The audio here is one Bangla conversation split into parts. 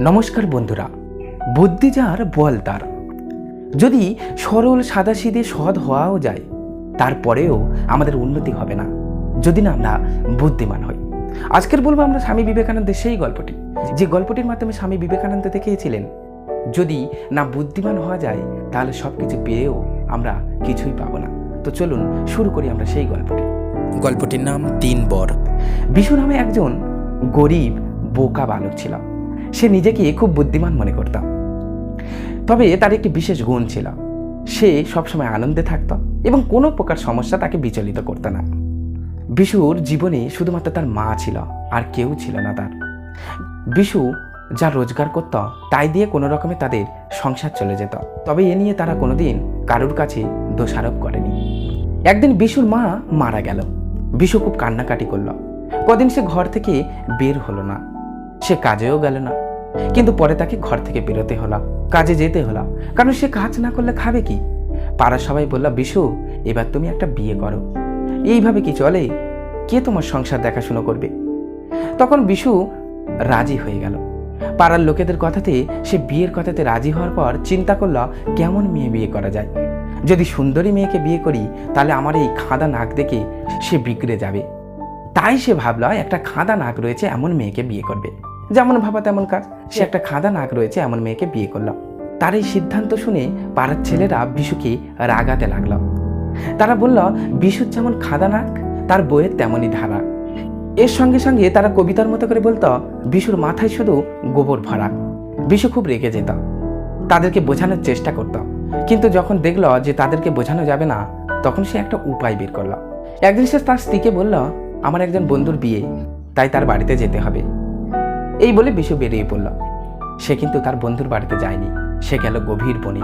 নমস্কার বন্ধুরা, বুদ্ধি যার বল তার। যদি সরল সাদাসিধে সৎ হওয়াও যায়, তারপরেও আমাদের উন্নতি হবে না, যদি না আমরা বুদ্ধিমান হই। আজকের বলব আমরা স্বামী বিবেকানন্দের সেই গল্পটি, যে গল্পটির মাধ্যমে স্বামী বিবেকানন্দ দেখিয়েছিলেন, যদি না বুদ্ধিমান হওয়া যায়, তাহলে সব কিছু পেয়েও আমরা কিছুই পাবো না। তো চলুন শুরু করি আমরা সেই গল্পটি। গল্পটির নাম তিন বর। বিশু নামে একজন গরিব, বোকা বালক ছিল। সে নিজেকে খুব বুদ্ধিমান মনে করত তবে তার একটি বিশেষ গুণ ছিল, সে সবসময় আনন্দে থাকত এবং কোনো প্রকার সমস্যা তাকে বিচলিত করতো না। বিশুর জীবনে শুধুমাত্র তার মা ছিল আর কেউ ছিল না তার। বিশু যা রোজগার করত, তাই দিয়ে কোনো রকমে তাদের সংসার চলে যেত। তবে এ নিয়ে তারা কোনোদিন কারুর কাছে দোষারোপ করেনি। একদিন বিশুর মা মারা গেল। বিশু খুব কান্নাকাটি করল। কদিন সে ঘর থেকে বের হলো না। সে কাজেও গেল না। কিন্তু পরে তাকে ঘর থেকে বেরোতে হলো, কাজে যেতে হলো। কারণ সে কাজ না করলে খাবে কি? পাড়ার সবাই বলল, বিশু, এবার তুমি একটা বিয়ে করো। এইভাবে কি চলে? কে তোমার সংসার দেখাশুনো করবে? তখন বিশু রাজি হয়ে গেল। পাড়ার লোকেদের কথাতে, সে বিয়ের কথাতে রাজি হওয়ার পর চিন্তা করল, কেমন মেয়ে বিয়ে করা যায়? যদি সুন্দরী মেয়েকে বিয়ে করি, তাহলে আমার এই খাঁদা নাক দেখে সে বিগড়ে যাবে। তাই সে ভাবল, একটা খাঁদা নাক রয়েছে, এমন মেয়েকে বিয়ে করবে। যেমন ভাবা তেমন কাজ। সে একটা খাদা নাক রয়েছে এমন মেয়েকে বিয়ে করল। তার এই সিদ্ধান্ত শুনে পাড়ার ছেলেরা বিশুকে রাগাতে লাগল। তারা বলল বিশুর যেমন খাদা নাক তার বইয়ের তেমনই ধারা। এর সঙ্গে সঙ্গে তারা কবিতার মতো করে বলতো বিশুর মাথায় শুধু গোবর ভরা। বিশু খুব রেগে যেত। তাদেরকে বোঝানোর চেষ্টা করত। কিন্তু যখন দেখল যে তাদেরকে বোঝানো যাবে না তখন সে একটা উপায় বের করল। একদিন সে তার স্ত্রীকে বলল আমার একজন বন্ধুর বিয়ে তাই তার বাড়িতে যেতে হবে। এই বলে বিশু বেরিয়ে পড়ল। সে কিন্তু তার বন্ধুর বাড়িতে যায়নি। সে গেল গভীর বনে।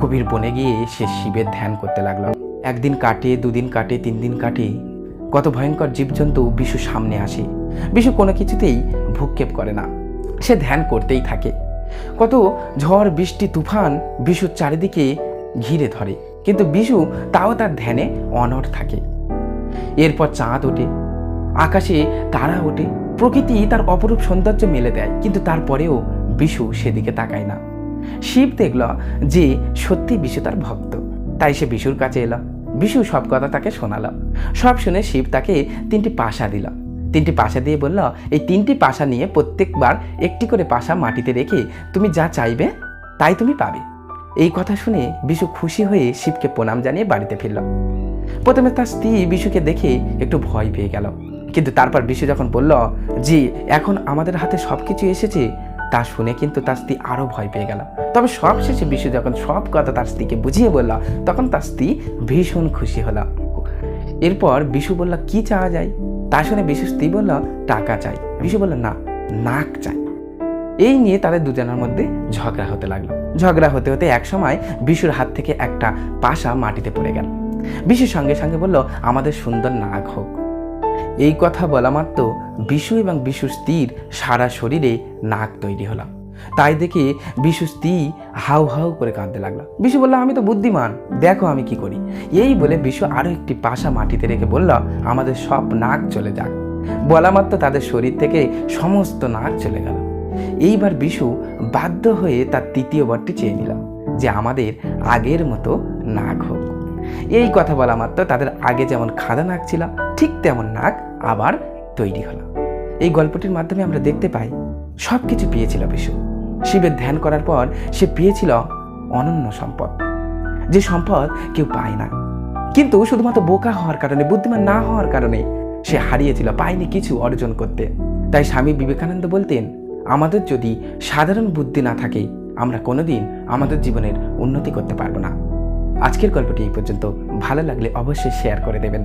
গভীর বনে গিয়ে সে শিবের ধ্যান করতে লাগল। একদিন কাটে, দুদিন কাটে তিন দিন কাটে। কত ভয়ঙ্কর জীবজন্তু বিশু সামনে আসে। বিশু কোনো কিছুতেই ভূক্ষেপ করে না। সে ধ্যান করতেই থাকে। কত ঝড়, বৃষ্টি, তুফান বিশুর চারিদিকে ঘিরে ধরে। কিন্তু বিশু তাও তার ধ্যানে অনড় থাকে। এরপর চাঁদ ওঠে। আকাশে তারা ওঠে। প্রকৃতি তার অপরূপ সৌন্দর্য মেলে দেয়, কিন্তু তারপরেও বিশু সেদিকে তাকায় না। শিব দেখল যে সত্যি বিশু তার ভক্ত। তাই সে বিশুর কাছে এলো। বিশু সব কথা তাকে শোনালো। সব শুনে শিব তাকে তিনটি পাশা দিল। তিনটি পাশা দিয়ে বলল, এই তিনটি পাশা নিয়ে প্রত্যেকবার একটি করে পাশা মাটিতে রেখে তুমি যা চাইবে, তাই তুমি পাবে। এই কথা শুনে বিশু খুশি হয়ে শিবকে প্রণাম জানিয়ে বাড়িতে ফিরল। প্রথমে তার স্ত্রী বিশুকে দেখে একটু ভয় পেয়ে গেল। কিন্তু তারপর বিশু যখন বলল যে এখন আমাদের হাতে সব কিছু এসেছে, তা শুনে কিন্তু তার স্ত্রী আরও ভয় পেয়ে গেল। তবে সব শেষে বিশু যখন সব কথা তার স্ত্রীকে বুঝিয়ে বলল, তখন তার স্ত্রী ভীষণ খুশি হলো। এরপর বিশু বলল, কি চাওয়া যায়? তা শুনে বিশু স্ত্রী বলল, টাকা চাই। বিশু বলল, না, নাক চাই। এই নিয়ে তাদের দুজনের মধ্যে ঝগড়া হতে লাগল। ঝগড়া হতে হতে এক সময় বিশুর হাত থেকে একটা পাশা মাটিতে পড়ে গেল। বিশুর সঙ্গে সঙ্গে বলল, আমাদের সুন্দর নাক হোক। এই কথা বলা মাত্র বিশু এবং বিশুর স্ত্রীর সারা শরীরে নাক তৈরি হলাম। তাই দেখে বিশু স্ত্রী হাউ হাউ করে কাঁদতে লাগল। বিশু বলল, আমি তো বুদ্ধিমান, দেখো আমি কি করি। এই বলে বিশু আরও একটি পাশা মাটিতে রেখে বলল, আমাদের সব নাক চলে যাক। বলা মাত্র তাদের শরীর থেকে সমস্ত নাক চলে গেল। এইবার বিশু বাধ্য হয়ে তার তৃতীয় বরটি চেয়ে নিল, যে আমাদের আগের মতো নাক হোক। এই কথা বলা মাত্র তাদের আগে যেমন খাদা নাক ছিল ঠিক তেমন নাক আবার তৈরি হলো। এই গল্পটির মাধ্যমে আমরা দেখতে পাই সব কিছু পেয়েছিল বিশু। শিবের ধ্যান করার পর সে পেয়েছিল অনন্য সম্পদ, যে সম্পদ কেউ পায় না। কিন্তু শুধুমাত্র বোকা হওয়ার কারণে, বুদ্ধিমান না হওয়ার কারণে সে হারিয়েছিল, পায়নি কিছু অর্জন করতে। তাই স্বামী বিবেকানন্দ বলতেন, আমাদের যদি সাধারণ বুদ্ধি না থাকে, আমরা কোনোদিন আমাদের জীবনের উন্নতি করতে পারব না। আজকের গল্পটি এই পর্যন্ত। ভালো লাগলে অবশ্যই শেয়ার করে দেবেন।